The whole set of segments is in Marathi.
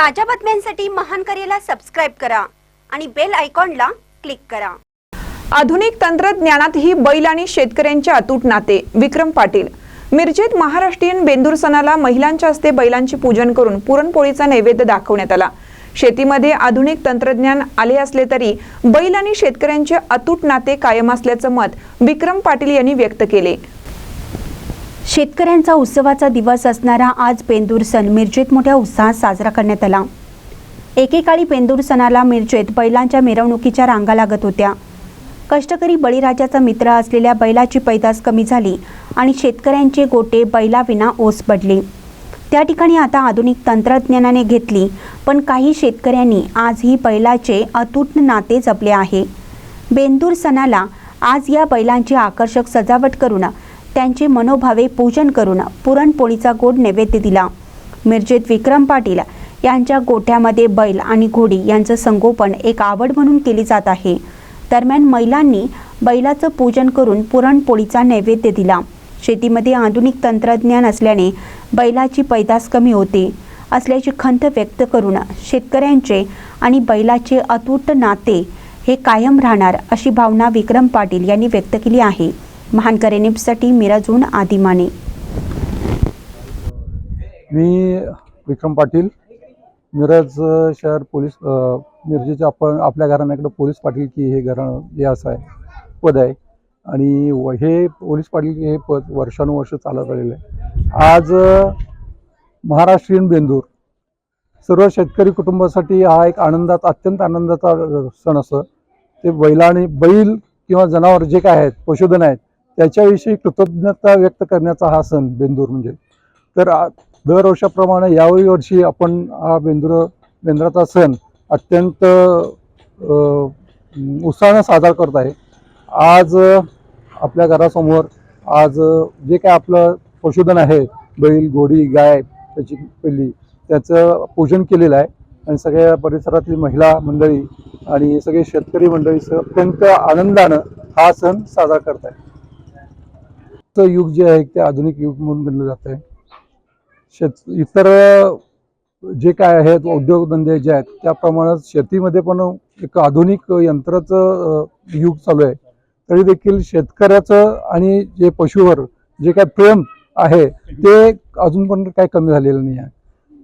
ताज्या बातम्यांसाठी महान करेला सबस्क्राईब करा आणि बेल आयकॉनला क्लिक करा. आधुनिक तंत्रज्ञानातही बैल आणि शेतकऱ्यांचे अतूट नाते. विक्रम पाटील. मिरजेत महाराष्ट्रीयन बेंदूर सणाला महिलांच्या हस्ते बैलांचे पूजन करून पुरणपोळीचा नैवेद्य दाखवण्यात आला. शेतीमध्ये आधुनिक तंत्रज्ञान आले असले तरी बैल आणि शेतकऱ्यांचे अतूट नाते कायम असल्याचं मत विक्रम पाटील यांनी व्यक्त केले. शेतकऱ्यांचा उत्सवाचा दिवस असणारा आज पेंदूर सण मिरजेत मोठ्या उत्साहात साजरा करण्यात आला. एकेकाळी पेंदूर सणाला मिरजेत बैलांच्या मिरवणुकीच्या रांगा लागत होत्या. कष्टकरी बळीराजाचा मित्र असलेल्या बैलाची पैदास कमी झाली आणि शेतकऱ्यांचे गोटे बैलाविना ओस पडले. त्या ठिकाणी आता आधुनिक तंत्रज्ञानाने घेतली पण काही शेतकऱ्यांनी आजही बैलाचे अतूट नाते जपले आहे. बेंदूर सणाला आज या बैलांची आकर्षक सजावट करून त्यांचे मनोभावे पूजन करून पुरणपोळीचा गोड नैवेद्य दिला. मिरजेत विक्रम पाटील यांच्या गोठ्यामध्ये बैल आणि घोडी यांचं संगोपन एक आवड म्हणून केली जात आहे. दरम्यान महिलांनी बैलाचं पूजन करून पुरणपोळीचा नैवेद्य दिला. शेतीमध्ये आधुनिक तंत्रज्ञान असल्याने बैलाची पैदास कमी होते असल्याची खंत व्यक्त करून शेतकऱ्यांचे आणि बैलाचे अतूट नाते हे कायम राहणार अशी भावना विक्रम पाटील यांनी व्यक्त केली आहे. महानकरे न्यूजसाठी मिराजून आदिमाने मी विक्रम पाटील मिरज शहर पोलीस मिरजेच्या आपण आपल्या घराण्याकडे पोलीस पाटील की हे घराणं हे असं आहे पद आहे. आणि व- हे पोलीस पाटील हे पद वर्षानुवर्ष चालत आलेलं आहे. आज महाराष्ट्रीयन बेंदूर सर्व शेतकरी कुटुंबासाठी हा एक आनंदात अत्यंत आनंदाचा सण असं. ते बैलाने बैल किंवा जनावर जे काय आहेत पशुधन आहेत त्याच्याविषयी कृतज्ञता व्यक्त करण्याचा हा सण बेंदूर म्हणजे. तर दर दरवर्षाप्रमाणे यावेळी वर्षी आपण हा बेंदूर बेंद्राचा सण अत्यंत उत्साहानं साजरा करत आहे. आज आपल्या घरासमोर आज जे काय आपलं पशुधन आहे बैल घोडी गाय त्याची पहिली त्याचं पूजन केलेलं आहे. आणि सगळ्या परिसरातली महिला मंडळी आणि सगळे शेतकरी मंडळी अत्यंत आनंदानं हा सण साजरा करत आहे आजचं युग जे आहे ते आधुनिक युग म्हणून गणलं जात आहे. शेत इतर जे काय आहेत उद्योगधंदे जे आहेत त्याप्रमाणेच शेतीमध्ये पण एक आधुनिक यंत्राचं युग चालू आहे. तरी देखील शेतकऱ्याचं आणि जे पशुवर जे काय प्रेम आहे ते अजून पण काही कमी झालेलं नाही आहे.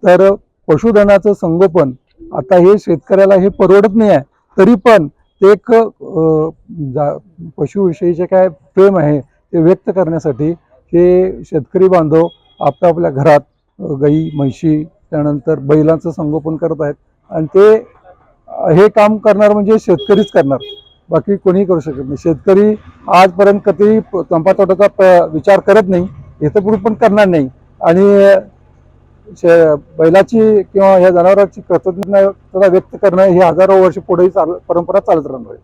तर पशुधनाचं संगोपन आता हे शेतकऱ्याला हे परवडत नाही आहे तरी पण ते एक जा पशुविषयीचे काय प्रेम आहे ते व्यक्त करण्यासाठी हे शेतकरी बांधव आपापल्या आपल्या घरात गाई म्हशी त्यानंतर बैलांचं संगोपन करत आहेत. आणि ते हे काम करणार म्हणजे शेतकरीच करणार. बाकी कोणीही करू शकत नाही. शेतकरी आजपर्यंत कधी तंबातोटाचा तोटाचा विचार करत नाही. इथं पुढे पण करणार नाही. आणि शे बैलाची किंवा या जनावरांची कृतज्ञता व्यक्त करणं ही हजारो वर्ष पुढेही चाल परंपरा चालत राहणार आहे.